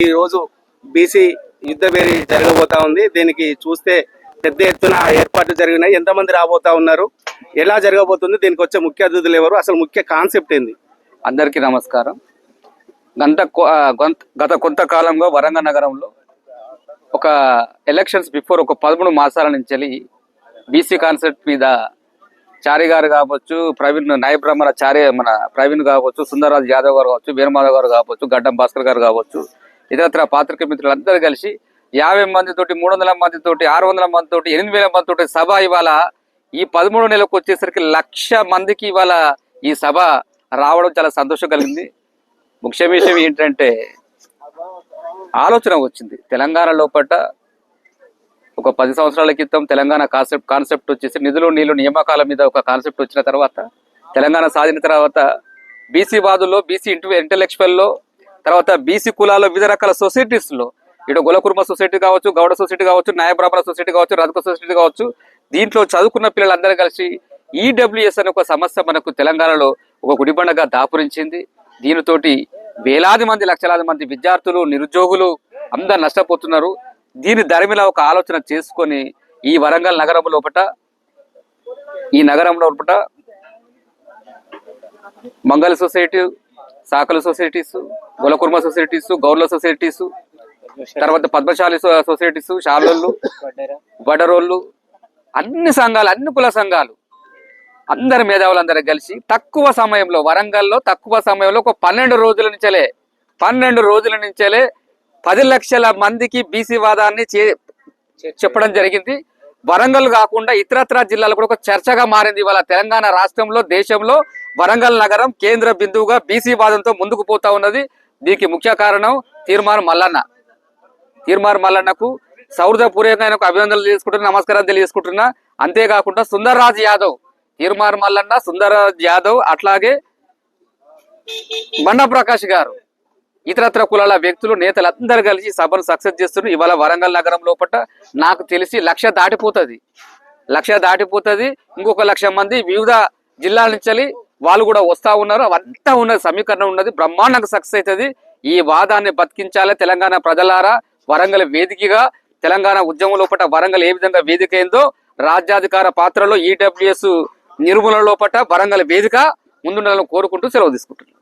ఈ రోజు బీసీ యుద్ధ వేరి జరగబోతా ఉంది. దీనికి చూస్తే పెద్ద ఎత్తున ఏర్పాట్లు జరిగినాయి. ఎంతమంది రాబోతా ఉన్నారు? ఎలా జరగబోతుంది? దీనికి వచ్చే ముఖ్య అతిథులు ఎవరు? అసలు ముఖ్య కాన్సెప్ట్ ఏంది? అందరికీ నమస్కారం. గంట గత కొంతకాలంగా వరంగల్ నగరంలో ఒక ఎలక్షన్స్ బిఫోర్ ఒక పదమూడు మాసాల నుంచి బీసీ కాన్సెప్ట్ మీద చారి గారు కావచ్చు ప్రవీణ్ నాయబ్ బ్రహ్మణ చారి మన ప్రవీణ్ కావచ్చు సుందరరాజ్ యాదవ్ గారు కావచ్చు వీరమాధవ్ గారు కావచ్చు గడ్డం భాస్కర్ గారు కావచ్చు ఇతరత్ర పాత్రిక మిత్రులందరూ కలిసి యాభై మంది తోటి మూడు వందల మంది తోటి ఆరు వందల మంది తోటి ఎనిమిది వేల మంది తోటి సభ ఇవాళ ఈ పదమూడు నెలలకు వచ్చేసరికి లక్ష మందికి ఇవాళ ఈ సభ రావడం చాలా సంతోషం కలిగింది. ముఖ్య విషయం ఏంటంటే ఆలోచన వచ్చింది. తెలంగాణ లోపట ఒక పది సంవత్సరాల క్రితం తెలంగాణ కాన్సెప్ట్ కాన్సెప్ట్ వచ్చేసి నిధులు నీళ్ళు నియామకాల మీద ఒక కాన్సెప్ట్ వచ్చిన తర్వాత తెలంగాణ సాధిన తర్వాత బీసీ వాదుల్లో బీసీ ఇంటు ఇంటలెక్చువల్లో తర్వాత బీసీ కులాల్లో వివిధ రకాల సొసైటీస్లో ఇటు గులకుర్మ సొసైటీ కావచ్చు గౌడ సొసైటీ కావచ్చు న్యాయబ్రాహ్మణ సొసైటీ కావచ్చు రథక సొసైటీ కావచ్చు దీంట్లో చదువుకున్న పిల్లలందరూ కలిసి ఈడబ్ల్యూఎస్ అనే ఒక సమస్య మనకు తెలంగాణలో ఒక గుడిబండగా దాపురించింది. దీనితోటి వేలాది మంది లక్షలాది మంది విద్యార్థులు నిరుద్యోగులు అందరు నష్టపోతున్నారు. దీని ధరమిలా ఒక ఆలోచన చేసుకొని ఈ వరంగల్ నగరం లోపట ఈ నగరం లోపట మంగళ సొసైటీ సాకల సొసైటీస్ గులకుర్మ సొసైటీస్ గౌర్ల సొసైటీస్ తర్వాత పద్మశాలి సొసైటీస్ షాలోళ్ళు బడరోళ్ళు అన్ని సంఘాలు అన్ని కుల సంఘాలు అందరి మేధావులందరూ కలిసి తక్కువ సమయంలో వరంగల్లో తక్కువ సమయంలో ఒక పన్నెండు రోజుల నుంచేలే పన్నెండు రోజుల నుంచేలే పది లక్షల మందికి బీసీ వాదాన్ని చే- చెప్పడం జరిగింది. వరంగల్ కాకుండా ఇతరత్ర జిల్లాలు కూడా ఒక చర్చగా మారింది. ఇవాళ తెలంగాణ రాష్ట్రంలో దేశంలో వరంగల్ నగరం కేంద్ర బిందువుగా బీసీ వాదంతో ముందుకు పోతా ఉన్నది. దీనికి ముఖ్య కారణం తీర్మానం మల్లన్న. తీర్మార్ మల్లన్నకు సౌహృదపూర్వకంగా ఆయనకు అభినందనలు తీసుకుంటున్నా నమస్కారాలు తెలియజేసుకుంటున్నా. అంతేకాకుండా సుందర్రాజ్ యాదవ్ తీర్మార్ మల్లన్న సుందర్రాజ్ యాదవ్ అట్లాగే బండ ప్రకాష్ గారు. ఇతరత్ర కులాల వ్యక్తులు నేతలు అందరు కలిసి సభను సక్సెస్ చేస్తున్నారు. ఇవాళ వరంగల్ నగరం లోపల నాకు తెలిసి లక్ష దాటిపోతుంది. లక్ష దాటిపోతుంది. ఇంకొక లక్ష మంది వివిధ జిల్లాల నుంచి వాళ్ళు కూడా వస్తూ ఉన్నారు. అవంతా ఉన్నది సమీకరణ ఉన్నది. బ్రహ్మాండంగా సక్సెస్ అవుతుంది. ఈ వాదాన్ని బతికించాలి తెలంగాణ ప్రజలారా. వరంగల్ వేదికగా తెలంగాణ ఉద్యమం లోపల వరంగల్ ఏ విధంగా వేదిక అయిందో రాజ్యాధికార పాత్రలో ఈడబ్ల్యూఎస్ నిర్మూలన లోపల వరంగల్ వేదిక ముందుండాలని కోరుకుంటూ సెలవు తీసుకుంటున్నాను.